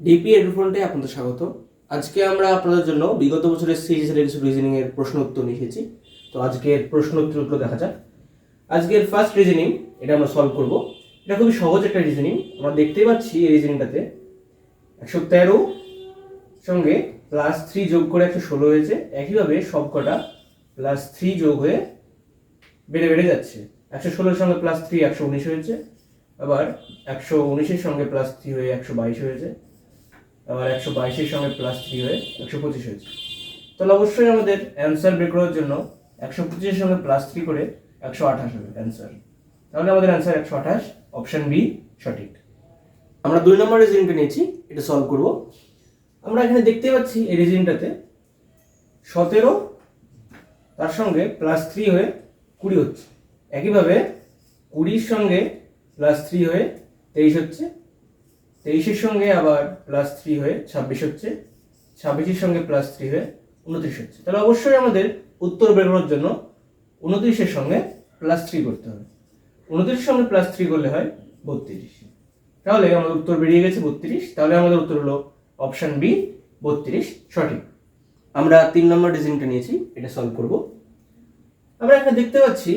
DP এডুফ্রন্টে আপনাদের স্বাগত। আজকে আমরা আপনাদের জন্য বিগত বছরের সিরিজ রিজনিং এর প্রশ্ন উত্তর এসেছি। তো আজকের প্রশ্ন উত্তরগুলো দেখা যাক। আজকের ফার্স্ট রিজনিং এটা আমরা সলভ করব। এটা খুবই সহজ একটা রিজনিং আমরা দেখতেই পাচ্ছি এই রিজনিংটাতে একশো তেরো সঙ্গে প্লাস থ্রি যোগ করে একশো ষোলো হয়েছে। একইভাবে সবকটা প্লাস থ্রি যোগ হয়ে বেড়ে বেড়ে যাচ্ছে। একশো ষোলোর সঙ্গে প্লাস থ্রি একশো উনিশ হয়েছে। আবার একশো উনিশের সঙ্গে প্লাস থ্রি হয়ে একশো বাইশ হয়েছে। আবার একশো বাইশের সঙ্গে প্লাস থ্রি হয়ে একশো পঁচিশ হয়েছে। তাহলে অবশ্যই আমাদের অ্যান্সার বের করার জন্য একশো পঁচিশের সঙ্গে প্লাস থ্রি করে একশো আঠাশ হবে অ্যান্সার তাহলে আমাদের অ্যান্সার একশো আঠাশ অপশান বি সঠিক। আমরা দুই নম্বর রিজনিংটা নিয়েছি, এটা সলভ করব। আমরা এখানে দেখতে পাচ্ছি এই রিজনিংটাতে সতেরো, তার সঙ্গে প্লাস থ্রি হয়ে কুড়ি হচ্ছে। একইভাবে কুড়ির সঙ্গে প্লাস থ্রি হয়ে তেইশ হচ্ছে। তেইশের সঙ্গে আবার প্লাস থ্রি হয়ে ছাব্বিশ হচ্ছে, ছাব্বিশের সঙ্গে প্লাস থ্রি হয়ে উনত্রিশ হচ্ছে। তাহলে অবশ্যই আমাদের উত্তর বের করার জন্য উনত্রিশের সঙ্গে প্লাস থ্রি করতে হবে। উনত্রিশের সঙ্গে প্লাস থ্রি করলে হয় বত্রিশ। তাহলে আমাদের উত্তর বেরিয়ে গেছে বত্রিশ, তাহলে আমাদের উত্তর হলো অপশান বি বত্রিশ, সঠিক। আমরা তিন নম্বর ডিজাইনটা নিয়েছি, এটা সলভ করব। আমরা এখানে দেখতে পাচ্ছি,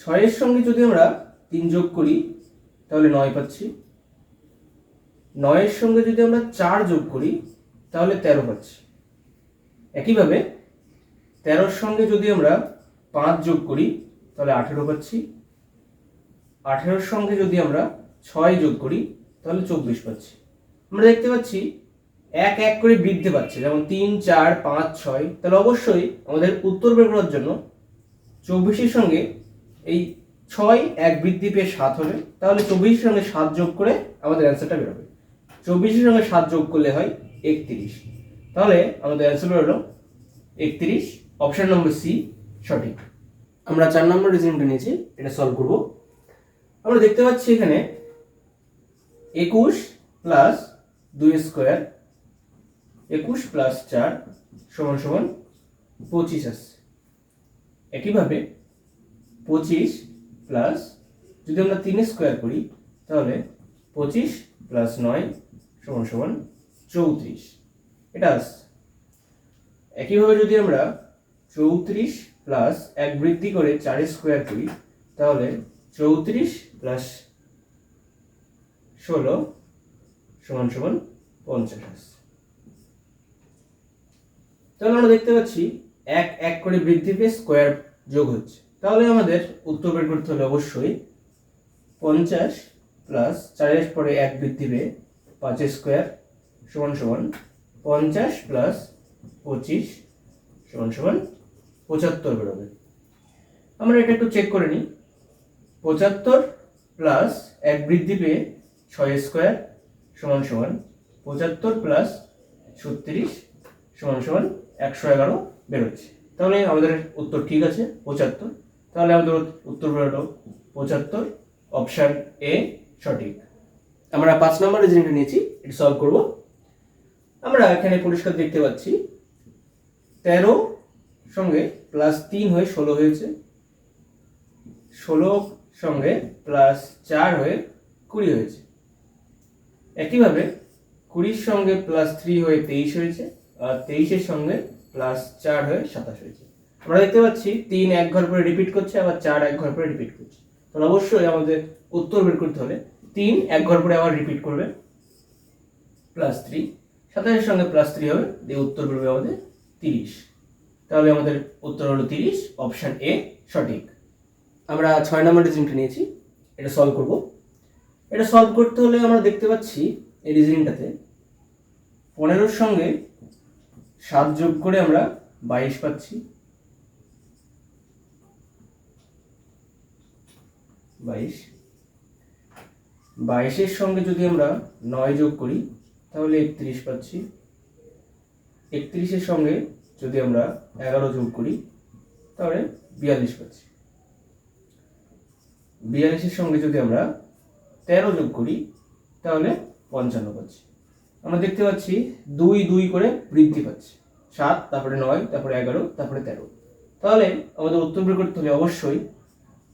ছয়ের সঙ্গে যদি আমরা তিন যোগ করি, তাহলে নয় পাচ্ছি। নয়ের সঙ্গে যদি আমরা চার যোগ করি, তাহলে তেরো পাচ্ছি। একইভাবে তেরোর সঙ্গে যদি আমরা পাঁচ যোগ করি, তাহলে আঠেরো পাচ্ছি। আঠেরোর সঙ্গে যদি আমরা ছয় যোগ করি, তাহলে চব্বিশ পাচ্ছি। আমরা দেখতে পাচ্ছি এক এক করে বৃদ্ধি পাচ্ছে। যেমন তিন, চার, পাঁচ, ছয়, তাহলে অবশ্যই আমাদের উত্তর বের করার জন্য চব্বিশের সঙ্গে এই ছয় এক বৃদ্ধি পেয়ে সাত হবে। তাহলে চব্বিশের সঙ্গে সাত যোগ করে আমাদের অ্যান্সারটা বেরোবে চব্বিশের সঙ্গে সাত যোগ করলে হয় একত্রিশ। তাহলে আমাদের অ্যান্সার বেরোলো একত্রিশ অপশন নম্বর সি সঠিক। আমরা চার নম্বর রিজনিংটা নিয়েছি, এটা সলভ করব। আমরা দেখতে পাচ্ছি এখানে একুশ প্লাস দুই স্কোয়ার একুশ প্লাস চার সমান সমান পঁচিশ আসছে। একইভাবে পঁচিশ প্লাস যদি আমরা তিন স্কোয়ার করি, তাহলে পঁচিশ প্লাস নয় সমান সমান চৌত্রিশ। এটা আসছে। একইভাবে যদি আমরা চৌত্রিশ প্লাস এক বৃদ্ধি করে চার স্কোয়ার করি, তাহলে চৌত্রিশ প্লাস ষোলো সমান সমান পঞ্চাশ আসছে। তাহলে আমরা দেখতে পাচ্ছি এক এক করে বৃদ্ধি পেয়ে স্কোয়ার যোগ হচ্ছে। তাহলে আমাদের উত্তর বের করতে হলে অবশ্যই পঞ্চাশ প্লাস চারের পরে এক বৃদ্ধি পেয়ে পাঁচ স্কোয়ার সমান সমান পঞ্চাশ প্লাস পঁচিশ সমান সমান পঁচাত্তর বেরোবে। আমরা এটা একটু চেক করে নিই। পঁচাত্তর প্লাস এক বৃদ্ধি পেয়ে ছয় স্কোয়ার সমান সমান পঁচাত্তর প্লাস ছত্রিশ সমান সমান একশো এগারো বেরোচ্ছে। তাহলে আমাদের উত্তর ঠিক আছে, পঁচাত্তর। তাহলে আমাদের উত্তর বেরোলো পঁচাত্তর অপশান এ সঠিক। আমরা পাঁচ নম্বর রিজনিংটা নিয়েছি, এটা সলভ করব। আমরা এখানে পরিষ্কার দেখতে পাচ্ছি, তেরো সঙ্গে প্লাস তিন হয়ে ষোলো হয়েছে। ষোলো সঙ্গে প্লাস চার হয়ে কুড়ি হয়েছে। একইভাবে কুড়ির সঙ্গে প্লাস থ্রি হয়ে তেইশ হয়েছে, আর তেইশের সঙ্গে প্লাস চার হয়ে সাতাশ হয়েছে। আমরা দেখতে পাচ্ছি, তিন এক ঘর পরে রিপিট করছে, আবার চার এক ঘর পরে রিপিট করছে। তাহলে অবশ্যই আমাদের উত্তর বের করতে হলে তিন, এক ঘর পরে আবার রিপিট করবে। প্লাস থ্রি সাতাশের সঙ্গে প্লাস থ্রি হবে, দিয়ে উত্তর বেরোবে আমাদের তিরিশ। তাহলে আমাদের উত্তর হলো তিরিশ অপশান এ সঠিক। আমরা ছয় নম্বর রিজনিংটা নিয়েছি, এটা সলভ করব। এটা সলভ করতে হলে আমরা দেখতে পাচ্ছি এই রিজনিংটাতে পনেরোর সঙ্গে সাত যোগ করে আমরা বাইশ পাচ্ছি। বাইশ বাইশের সঙ্গে যদি আমরা নয় যোগ করি, তাহলে একত্রিশ পাচ্ছি। একত্রিশের সঙ্গে যদি আমরা এগারো যোগ করি, তাহলে বিয়াল্লিশ পাচ্ছি। বিয়াল্লিশের সঙ্গে যদি আমরা তেরো যোগ করি, তাহলে পঞ্চান্ন পাচ্ছি। আমরা দেখতে পাচ্ছি দুই দুই করে বৃদ্ধি পাচ্ছে। সাত, তারপরে নয়, তারপরে এগারো, তারপরে তেরো। তাহলে আমাদের উত্তর বের করতে হলে অবশ্যই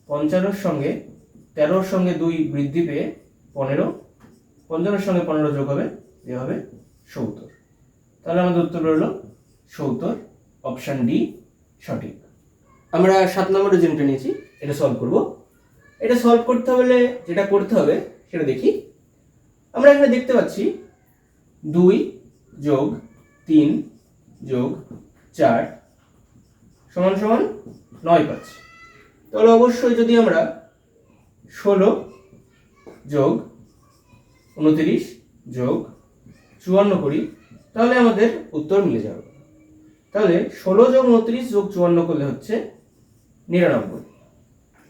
পঞ্চান্নর সঙ্গে তেরোর সঙ্গে দুই বৃদ্ধি পেয়ে পনেরো, পঞ্চান্নর সঙ্গে পনেরো যোগ হবে দেওয়া হবে সত্তর। তাহলে আমাদের উত্তর হলো সত্তর অপশান ডি সঠিক। আমরা সাত নম্বরের জিনিসটা নিয়েছি, এটা সলভ করব। এটা সলভ করতে হলে যেটা করতে হবে, সেটা দেখি। আমরা এখানে দেখতে পাচ্ছি দুই যোগ তিন যোগ চার সমান সমান নয় পাচ্ছি তাহলে অবশ্যই যদি আমরা ষোলো যোগ উনতিরিশ যোগ চুয়ান্ন করি, তাহলে আমাদের উত্তর মিলে যাবে। তাহলে ষোলো যোগ উনত্রিশ যোগ চুয়ান্ন করলে হচ্ছে নিরানব্বই।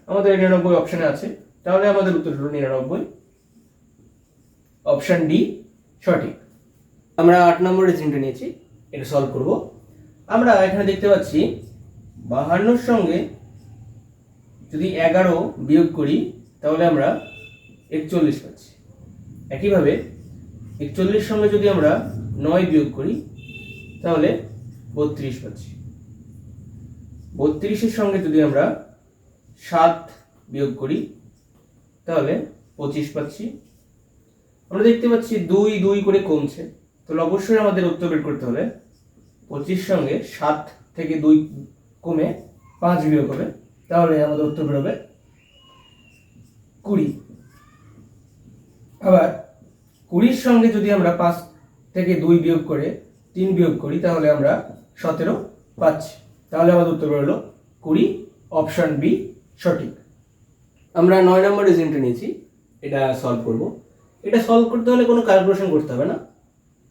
আমাদের নিরানব্বই অপশানে আছে, তাহলে আমাদের উত্তর হলো নিরানব্বই। অপশান ডি সঠিক। আমরা আট নম্বরের চিন্তা নিয়েছি, এটা সলভ করব। আমরা এখানে দেখতে পাচ্ছি, বাহান্নর সঙ্গে যদি এগারো বিয়োগ করি, তাহলে আমরা একচল্লিশ পাচ্ছি। একইভাবে একচল্লিশ সঙ্গে যদি আমরা নয় বিয়োগ করি, তাহলে বত্রিশ পাচ্ছি। বত্রিশের সঙ্গে যদি আমরা সাত বিয়োগ করি, তাহলে পঁচিশ পাচ্ছি। আমরা দেখতে পাচ্ছি দুই দুই করে কমছে। তাহলে অবশ্যই আমাদের উত্তর বের করতে হলে পঁচিশ সঙ্গে সাত থেকে দুই কমে পাঁচ বিয়োগ হবে। তাহলে আমাদের উত্তর বেরোবে কুড়ি। আবার কুড়ির সঙ্গে যদি আমরা পাঁচ থেকে দুই বিয়োগ করে তিন বিয়োগ করি, তাহলে আমরা সতেরো পাচ্ছি। তাহলে আমাদের উত্তর বেরোলো কুড়ি অপশন বি সঠিক। আমরা নয় নম্বর রিজনটা নিয়েছি, এটা সলভ করব। এটা সলভ করতে হলে কোনো ক্যালকুলেশন করতে হবে না।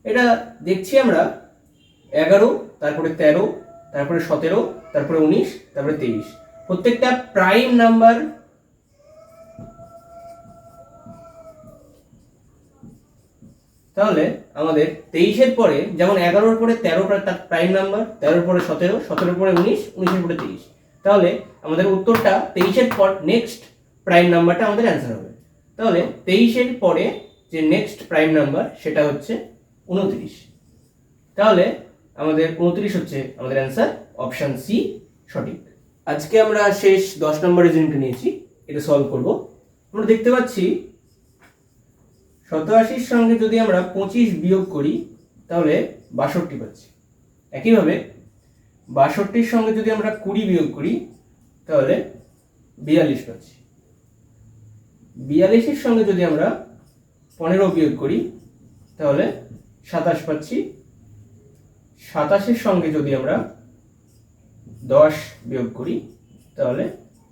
এটা দেখছি আমরা এগারো, তারপরে তেরো, তারপরে সতেরো, তারপরে উনিশ, তারপরে তেইশ প্রত্যেকটা প্রাইম নাম্বার তাহলে আমাদের তেইশের পরে, যেমন এগারোর পরে তেরো তার প্রাইম নাম্বার তেরোর পরে সতেরো, সতেরোর পরে উনিশ, উনিশের পরে তেইশ তাহলে আমাদের উত্তরটা তেইশের পর নেক্সট প্রাইম নাম্বারটা আমাদের অ্যান্সার হবে। তাহলে তেইশের পরে যে নেক্সট প্রাইম নাম্বার সেটা হচ্ছে উনত্রিশ। তাহলে আমাদের উনত্রিশ হচ্ছে আমাদের অ্যান্সার অপশান সি সঠিক। আজকে আমরা শেষ দশ নম্বর রিজনটা নিয়েছি, এটা সলভ করব। আমরা দেখতে পাচ্ছি শতআশির সঙ্গে যদি আমরা পঁচিশ বিয়োগ করি, তাহলে বাষট্টি পাচ্ছি। একইভাবে বাষট্টির সঙ্গে যদি আমরা কুড়ি বিয়োগ করি, তাহলে বিয়াল্লিশ পাচ্ছি। বিয়াল্লিশের সঙ্গে যদি আমরা পনেরো বিয়োগ করি, তাহলে সাতাশ পাচ্ছি। সাতাশের সঙ্গে যদি আমরা দশ বিয়োগ করি, তাহলে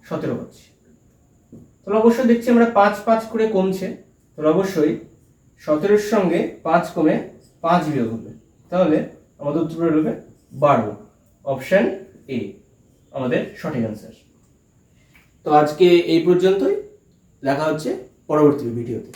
সতেরো পাচ্ছি। তাহলে অবশ্যই দেখছি আমরা পাঁচ পাঁচ করে কমছে। তাহলে অবশ্যই সতেরোর সঙ্গে পাঁচ কমে পাঁচ বিয়োগ হবে। তাহলে আমাদের উত্তর হবে বারো। Option A. আমাদের সঠিক অ্যান্সার তো আজকে এই পর্যন্তই। দেখা হচ্ছে পরবর্তী ভিডিওতে